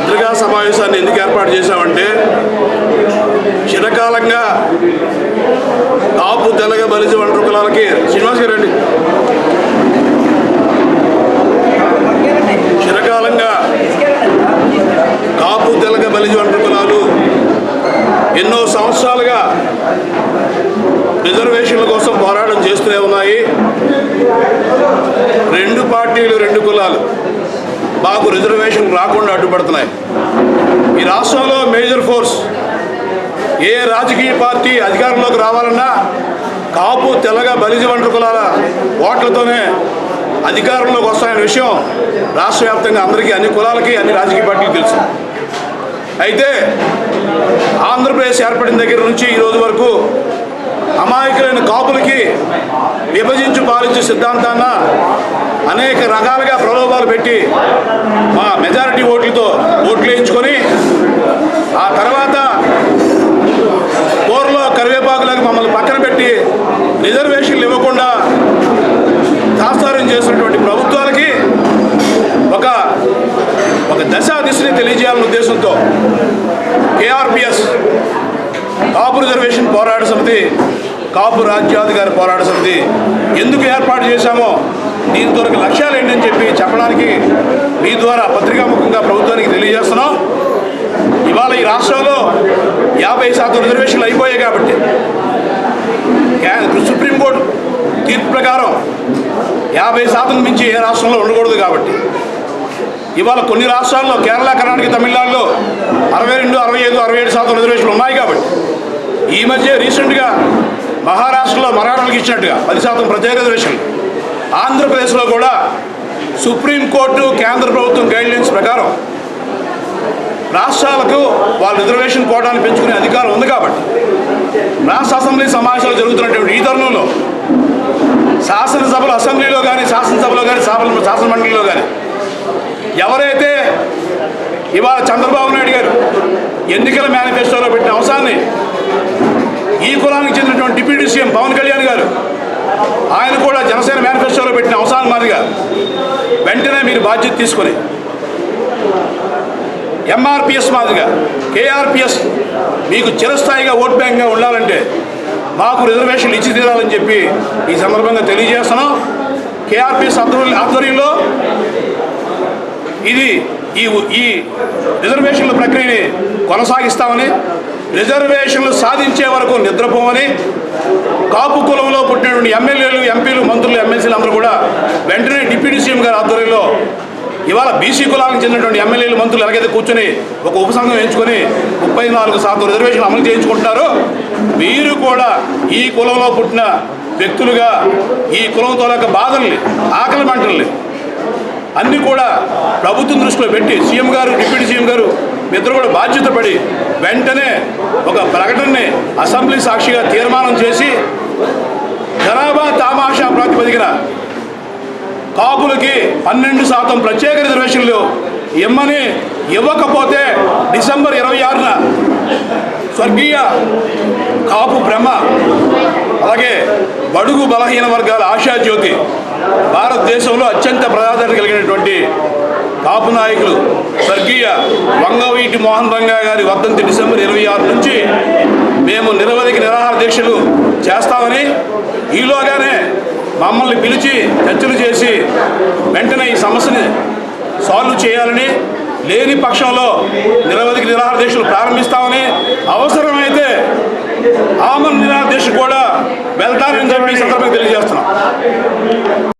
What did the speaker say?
పత్రికా సమావేశాన్ని ఎందుకు ఏర్పాటు చేశామంటే చిరకాలంగా కాపు తెలగ బలిజ వంటరు కులాలకి శ్రీనివాస్ గారు అండి చిరకాలంగా కాపు తెలగ బలిజ వంటరు కులాలు ఎన్నో సంవత్సరాలుగా రిజర్వేషన్ల కోసం పోరాటం చేస్తూనే ఉన్నాయి. రెండు పార్టీలు రెండు కులాలు మాకు రిజర్వేషన్ రాకుండా అడ్డుపడుతున్నాయి ఈ రాష్ట్రంలో మేజర్ ఫోర్స్ ఏ రాజకీయ పార్టీ అధికారంలోకి రావాలన్నా కాపు తెల్లగ బలిజ వంట కులాల ఓట్లతోనే అధికారంలోకి వస్తాయనే విషయం రాష్ట్ర వ్యాప్తంగా అందరికీ అన్ని కులాలకి అన్ని రాజకీయ పార్టీలు తెలుసు. అయితే ఆంధ్రప్రదేశ్ ఏర్పడిన దగ్గర నుంచి ఈ రోజు వరకు అమాయకులైన కాపులకి విభజించు పాలించే సిద్ధాంతాన్న అనేక రకాలుగా ప్రలోభాలు పెట్టి మా మెజారిటీ ఓట్లతో ఓట్లు వేయించుకొని ఆ తర్వాత కూరలో కరివేపాకులకు మమ్మల్ని పక్కన పెట్టి రిజర్వేషన్లు ఇవ్వకుండా తాత్సారం చేసినటువంటి ప్రభుత్వాలకి ఒక ఒక దశా దిశని తెలియజేయాలనే ఉద్దేశంతో కేఆర్పిఎస్ కాపు రిజర్వేషన్ పోరాట సమితి కాపు రాజ్యాధికార పోరాట సమితి ఎందుకు ఏర్పాటు చేశామో దీని ద్వారా లక్ష్యాలు ఏంటని చెప్పి చెప్పడానికి మీ ద్వారా పత్రికాముఖంగా ప్రభుత్వానికి తెలియజేస్తున్నాం. ఇవాళ ఈ రాష్ట్రంలో యాభై శాతం రిజర్వేషన్లు అయిపోయాయి కాబట్టి సుప్రీంకోర్టు తీర్పు ప్రకారం యాభై శాతం మించి ఏ రాష్ట్రంలో ఉండకూడదు కాబట్టి. ఇవాళ కొన్ని రాష్ట్రాల్లో కేరళ కర్ణాటక తమిళనాడులో అరవై రెండు అరవై ఐదు అరవై ఏడు శాతం రిజర్వేషన్ ఈ మధ్య రీసెంట్గా మహారాష్ట్రలో మరాఠాలకు ఇచ్చినట్టుగా పది శాతం ప్రత్యేక రిజర్వేషన్లు ఆంధ్రప్రదేశ్లో కూడా సుప్రీంకోర్టు కేంద్ర ప్రభుత్వం గైడ్లైన్స్ ప్రకారం రాష్ట్రాలకు వాళ్ళ రిజర్వేషన్ కోటాన్ని పెంచుకునే అధికారం ఉంది కాబట్టి రాష్ట్ర అసెంబ్లీ సమావేశాలు జరుగుతున్నటువంటి ఈ తరుణంలో శాసనసభలో అసెంబ్లీలో కానీ శాసనసభలో కానీ సభలు శాసన మండలిలో కానీ ఎవరైతే ఇవాళ చంద్రబాబు నాయుడు గారు ఎన్నికల మేనిఫెస్టోలో పెట్టిన అంశాన్ని ఈ కులానికి చెందినటువంటి డిప్యూటీ సీఎం పవన్ కళ్యాణ్ గారు ఆయన కూడా జనసేన మేనిఫెస్టోలో పెట్టిన అంశాన్ని మాదిరిగా వెంటనే మీరు బాధ్యత తీసుకొని ఎంఆర్పిఎస్ మాదిరిగా కేఆర్పిఎస్ మీకు చిరస్థాయిగా ఓట్ బ్యాంక్గా ఉండాలంటే మాకు రిజర్వేషన్లు ఇచ్చి తీరాలని చెప్పి ఈ సందర్భంగా తెలియజేస్తున్నాం. కేఆర్పిఎస్ ఆధ్వర్యంలో ఇది ఈ ఈ రిజర్వేషన్ల ప్రక్రియని కొనసాగిస్తామని రిజర్వేషన్లు సాధించే వరకు నిద్రపోమని కాపు కులంలో పుట్టినటువంటి ఎమ్మెల్యేలు ఎంపీలు మంత్రులు ఎమ్మెల్సీలు అందరూ కూడా వెంటనే డిప్యూటీ సీఎం గారి ఆధ్వర్యంలో ఇవాళ బీసీ కులానికి చెందినటువంటి ఎమ్మెల్యేలు మంత్రులు ఎలాగైతే కూర్చొని ఒక ఉపసంఘం ఎంచుకొని ముప్పై నాలుగు శాతం రిజర్వేషన్ అమలు చేయించుకుంటున్నారో మీరు కూడా ఈ కులంలో పుట్టిన వ్యక్తులుగా ఈ కులంతో యొక్క బాధల్ని ఆకలి మంటల్ని అన్నీ కూడా ప్రభుత్వం దృష్టిలో పెట్టి సీఎం గారు డిప్యూటీ సీఎం గారు ఇద్దరు కూడా బాధ్యత పడి వెంటనే ఒక ప్రకటనని అసెంబ్లీ సాక్షిగా తీర్మానం చేసి జనాభా తామాషా ప్రాతిపదికన కాపులకి పన్నెండు శాతం ప్రత్యేక రిజర్వేషన్లు ఇమ్మని ఇవ్వకపోతే డిసెంబర్ ఇరవై ఆరున స్వర్గీయ కాపు బ్రహ్మ అలాగే బడుగు బలహీన వర్గాల ఆశాజ్యోతి భారతదేశంలో అత్యంత ప్రాధాన్యత కలిగినటువంటి కాపు నాయకులు స్వర్గీయ వంగవీటి మోహన్ రంగా గారి వర్ధంతి డిసెంబర్ ఇరవై ఆరు నుంచి మేము నిరవధిక నిరాహార దీక్షలు చేస్తామని ఈలోగానే మమ్మల్ని పిలిచి చర్చలు చేసి వెంటనే ఈ సమస్యని సాల్వ్ చేయాలని లేని పక్షంలో నిరవధిక నిరాహార దీక్షలు ప్రారంభిస్తామని అవసరం వెళ్తానని చెప్పి సందర్భంగా తెలియజేస్తున్నాం.